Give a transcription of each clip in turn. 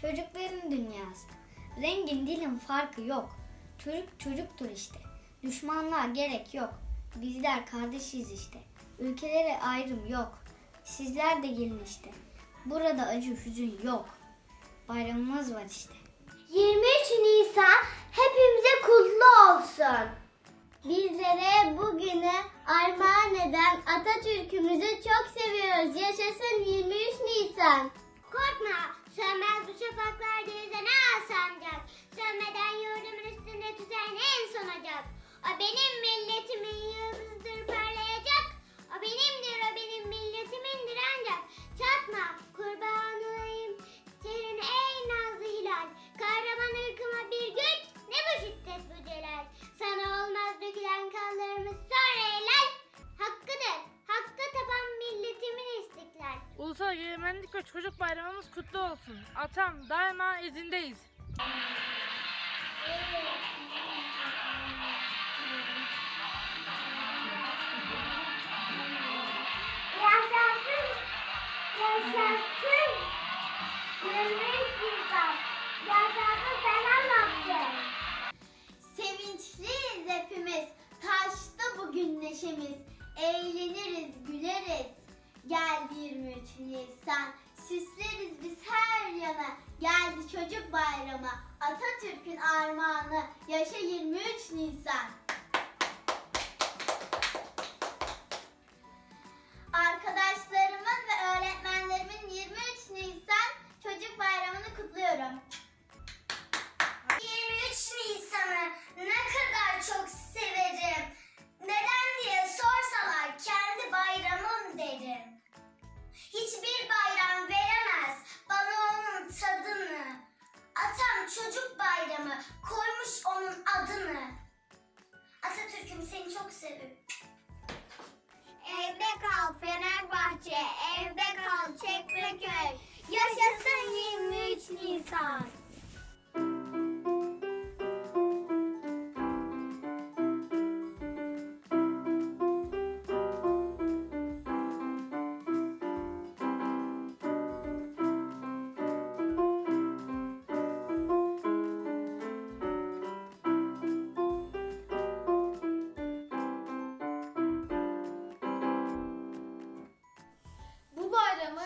Çocukların dünyası. Rengin dilin farkı yok. Çocuk çocuktur işte. Düşmanlığa gerek yok. Bizler kardeşiz işte. Ülkelere ayrım yok. Sizler de gelin işte. Burada acı hüzün yok. Bayramımız var işte. 23 Nisan hepimize kutlu olsun. Bizlere bugünü armağan eden Atatürk'ümüzü çok seviyoruz. Yaşasın 23 Nisan. Korkma, sönmez bu şafaklar ve Çocuk Bayramımız kutlu olsun. Atam daima izindeyiz. Yaşasın, yaşasın. Yaşa 23 Nisan.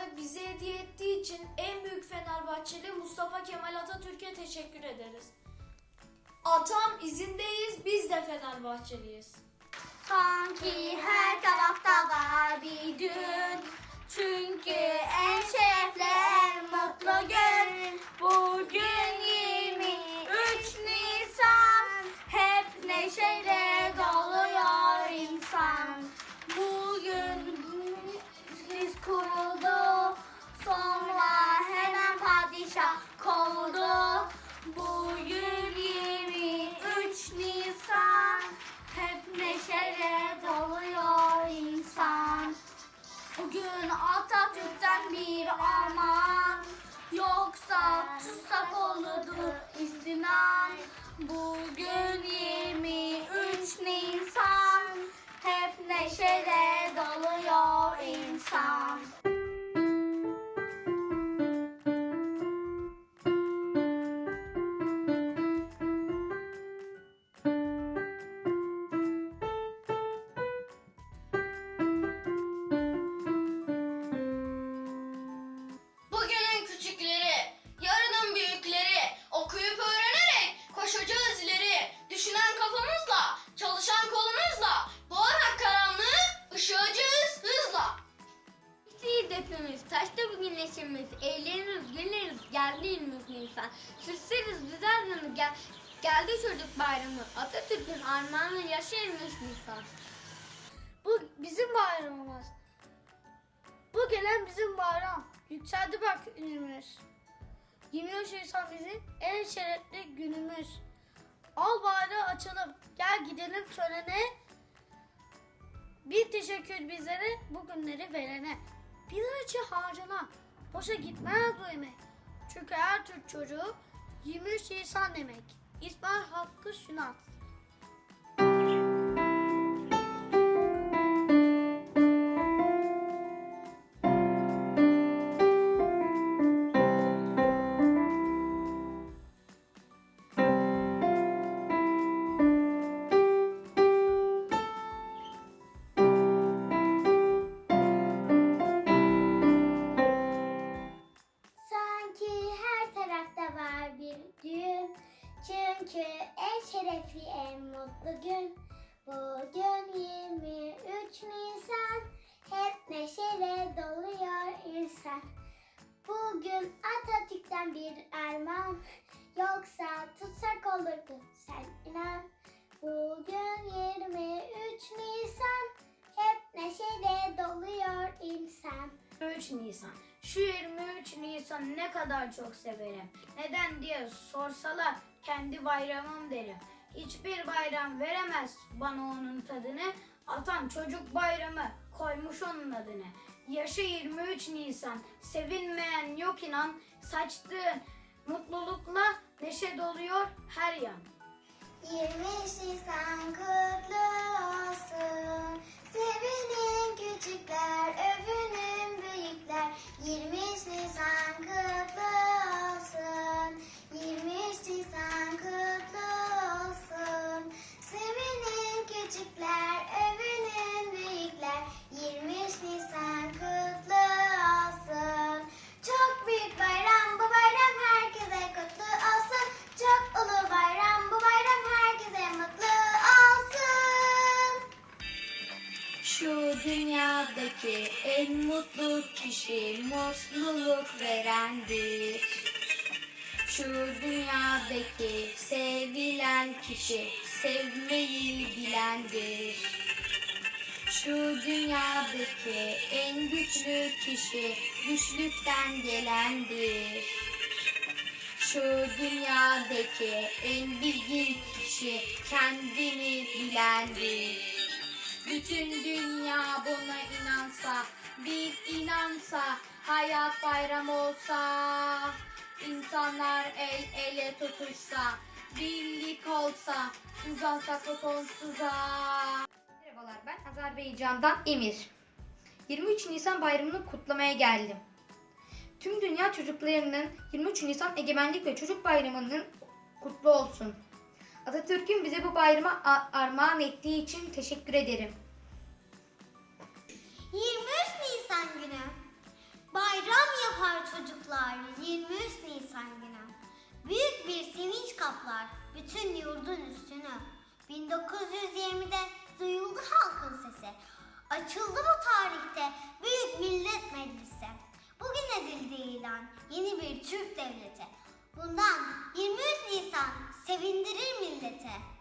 Bayramı bize hediye ettiği için en büyük Fenerbahçeli Mustafa Kemal Atatürk'e teşekkür ederiz. Atam izindeyiz, biz de Fenerbahçeliyiz. Sanki her tarafta var bir gün. Çünkü en şerefli, en mutlu gün. Bugün 23 Nisan. Hep neşeyle doluyor Aman Yoksa tutsak olurdu 23 Nisan. Süsleriz güzel yanı, gel, geldi çocuk bayramı, Atatürk'ün armağanı yaşa 23 Nisan. Bu bizim bayramımız. Bu gelen bizim bayram. Yükseldi bak ünümüz. 23 Nisan bizim en şerefli günümüz. Al bayrağı açalım. Gel gidelim törene. Bir teşekkür bizlere bu günleri verene. Bir acı harcana. Boşa gitmez bu emek. Çünkü her Türk çocuğu 23 Nisan demek. İsmail Hakkı Sünat. Armağan. Yoksa tutsak olurdu sen inan. Bugün 23 Nisan. Hep neşeyle doluyor insan. 23 Nisan. Şu 23 Nisan ne kadar çok severim. Neden diye sorsalar kendi bayramım derim. Hiçbir bayram veremez bana onun tadını. Atan çocuk bayramı koymuş onun adını. Yaşı 23 Nisan. Sevinmeyen yok inan. Saçtığın mutlulukla neşe doluyor her yan. 23 Nisan kutlu olsun. Sevinin küçükler, övünün büyükler. 23 Nisan kişi sevmeyi bilendir. Şu dünyadaki en güçlü kişi güçlükten gelendir. Şu dünyadaki en bilgin kişi kendini bilendir. Bütün dünya buna inansa, bir inansa, hayat bayram olsa, insanlar el ele tutuşsa, birlik olsa, uzansak sonsuza. Merhabalar ben Azerbaycan'dan Emir. 23 Nisan bayramını kutlamaya geldim. Tüm dünya çocuklarının 23 Nisan Egemenlik ve Çocuk Bayramı'nın kutlu olsun. Atatürk'ün bize bu bayramı a- armağan ettiği için teşekkür ederim. Kaplar bütün yurdun üstünü. 1920'de duyuldu halkın sesi. Açıldı bu tarihte Büyük Millet Meclisi. Bugün edildi ilan yeni bir Türk devleti. Bundan 23 Nisan sevindirir millete.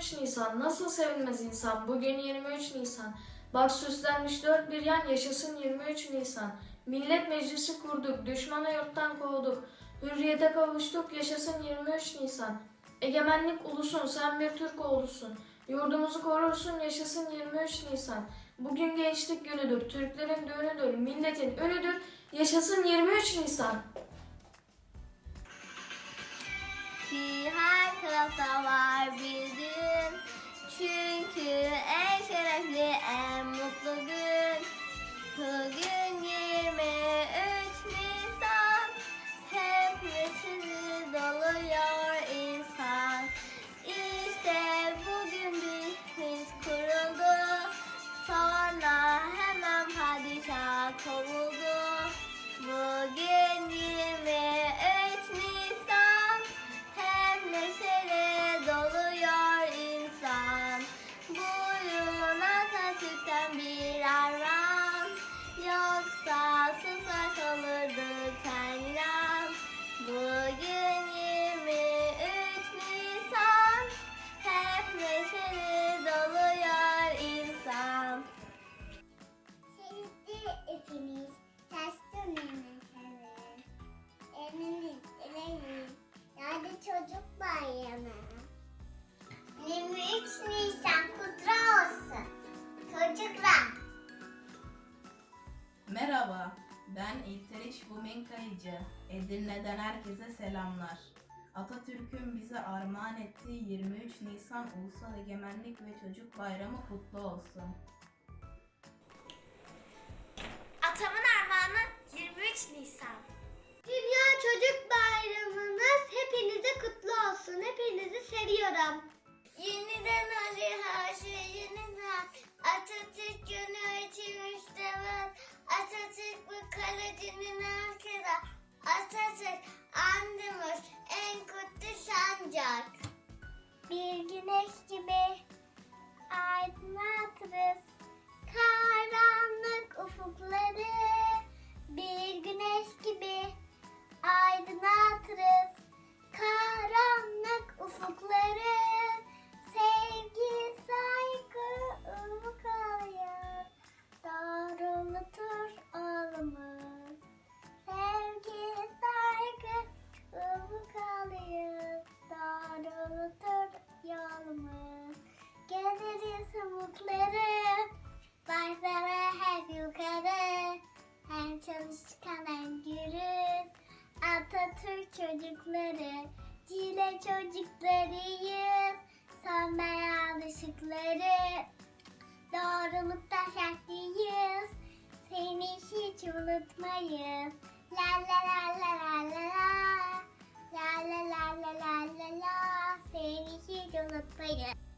23 Nisan. Nasıl sevinmez insan? Bugün 23 Nisan. Bak süslenmiş dört bir yan yaşasın 23 Nisan. Millet meclisi kurduk düşmana yurttan kovduk. Hürriyete kavuştuk yaşasın 23 Nisan. Egemenlik ulusun sen bir Türk oğlusun Yurdumuzu korursun yaşasın 23 Nisan. Bugün gençlik günüdür Türklerin düğünüdür milletin önüdür Yaşasın 23 Nisan Ki her tarafta var gün Çünkü en şerefli en mutlu gün. Bugün 23 Kayıcı. Edirne'den herkese selamlar. Atatürk'ün bize armağan ettiği 23 Nisan Ulusal Egemenlik ve Çocuk Bayramı kutlu olsun. Atamın armağanı 23 Nisan. Dünya Çocuk Bayramınız hepinize kutlu olsun. Hepinizi seviyorum. Yeniden Ali Haşi yeniden Atatürk günü için var. Atatürk bu kalecinin arkada. Atatürk andımız en kutlu sancak. Bir güneş gibi aydınlatırız karanlık Doğrulukta şartlıyız. Seni hiç unutmayız. La la la la la la la. La la la la la la la. Seni hiç unutmayız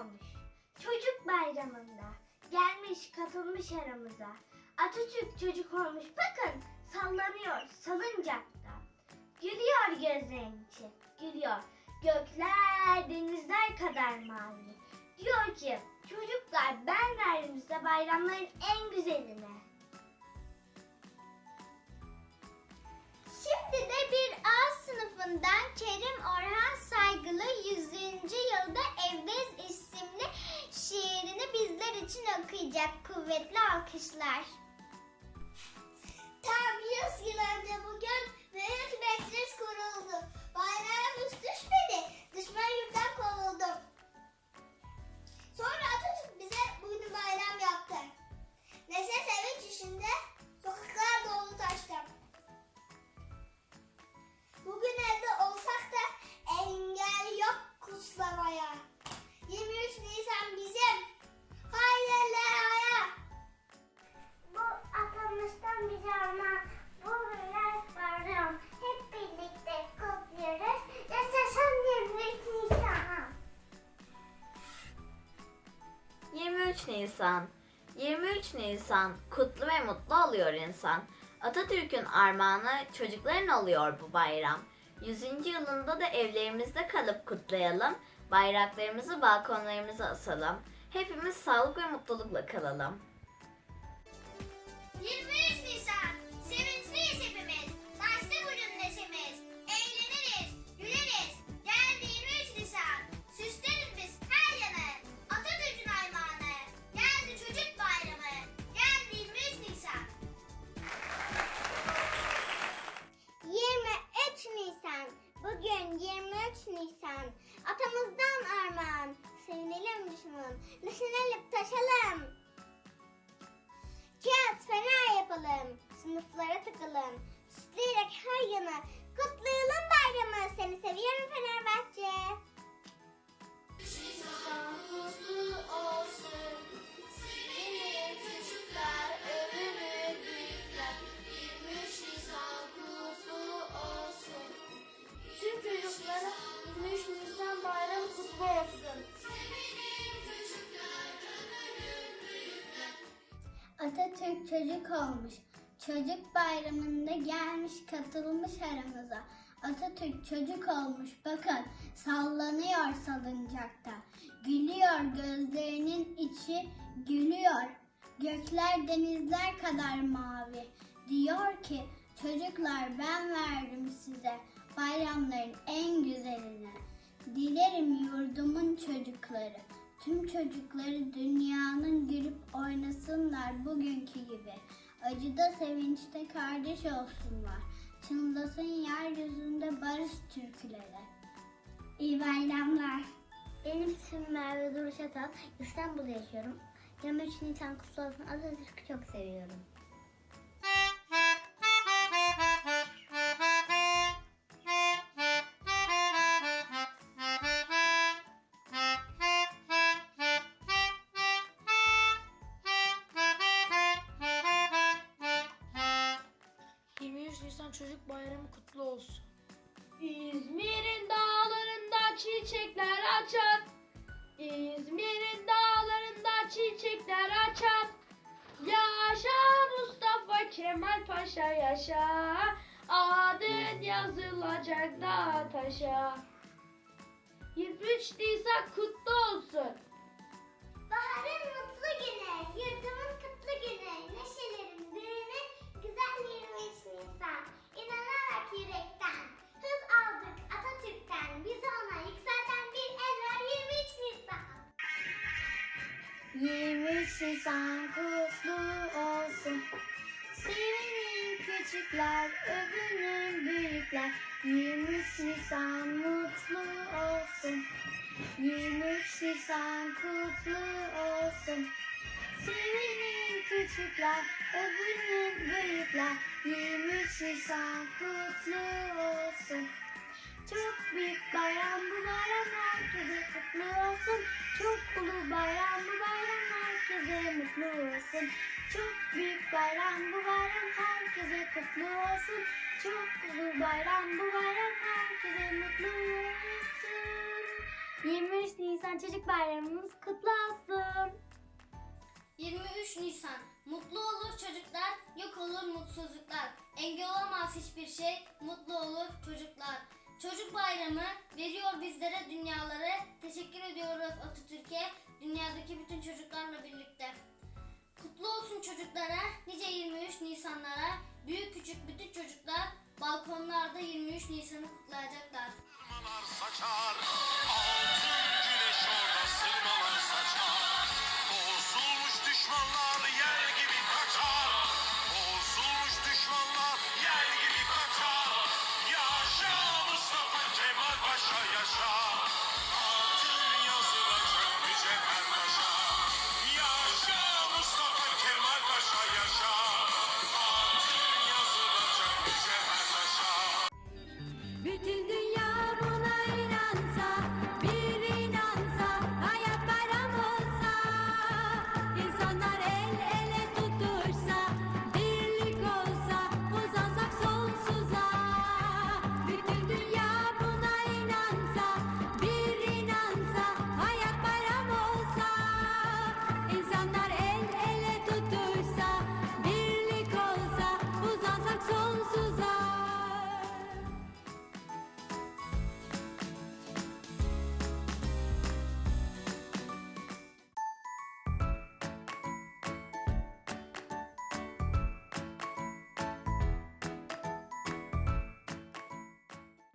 olmuş. Çocuk bayramında gelmiş katılmış aramıza. Atatürk çocuk olmuş bakın sallanıyor salıncakta. Gülüyor gözlerin gülüyor. Gökler denizler kadar mavi. Diyor ki çocuklar ben verdim size bayramların en güzeline. Şimdi de bir A sınıfından Kerim Orhan Saygılı 100. yılda Evdeyiz isimli şiirini bizler için okuyacak. Kuvvetli alkışlar. Tam 100 yıl önce bugün büyük meclis kuruldu. Bayrağımız düşmedi, düşman yurttan kovuldu. Sonra Atatürk bize bugün bayram yaptı. Neşe sevinç içinde sokaklar dolu taştı. Bugün evde olsak da engel yok kutlamaya. 23 Nisan 23 Nisan kutlu ve mutlu oluyor insan. Atatürk'ün armağanı çocukların oluyor bu bayram. 100. yılında da evlerimizde kalıp kutlayalım. Bayraklarımızı balkonlarımıza asalım. Hepimiz sağlık ve mutlulukla kalalım. 23 Çocuk olmuş. Çocuk bayramında gelmiş katılmış aramıza. Atatürk çocuk olmuş bakın sallanıyor salıncakta. Gülüyor gözlerinin içi gülüyor. Gökler denizler kadar mavi. Diyor ki çocuklar ben verdim size bayramların en güzelini. Dilerim yurdumun çocukları. Tüm çocukları dünyanın gülüp oynasınlar bugünkü gibi. Acıda sevinçte kardeş olsunlar. Çınlasın yeryüzünde barış türküleri. İyi bayramlar. Benim ismim Merve Duruş Atal. İstanbul'da yaşıyorum. 23 Nisan kutlu olsun. Atatürk'ü çok seviyorum. Bayramı kutlu olsun. İzmir'in dağlarında çiçekler açar. İzmir'in dağlarında çiçekler açar. Yaşa Mustafa Kemal Paşa yaşa. Adın yazılacak dağ taşa. 23 Nisan kutlu olsun. Baharın mutlu günü, 23 Nisan. 23 Nisan kutlu olsun. Sevinin küçükler, övünün büyükler. 23 Nisan mutlu olsun. 23 Nisan kutlu olsun. Sevinin küçükler, övünün büyükler. 23 Nisan kutlu olsun. Çok büyük bayram bu bayram herkese kutlu olsun. Çok ulu bayram bu bayram herkese mutlu olsun. Çok büyük bayram bu bayram herkese kutlu olsun. Çok ulu bayram bu bayram herkese mutlu olsun. 23 Nisan Çocuk Bayramımız kutlu olsun. 23 Nisan. Mutlu olur çocuklar, yok olur mutsuzluklar. Engel olamaz hiçbir şey, mutlu olur çocuklar. Çocuk Bayramı veriyor bizlere dünyaları. Teşekkür ediyoruz Atatürk'e.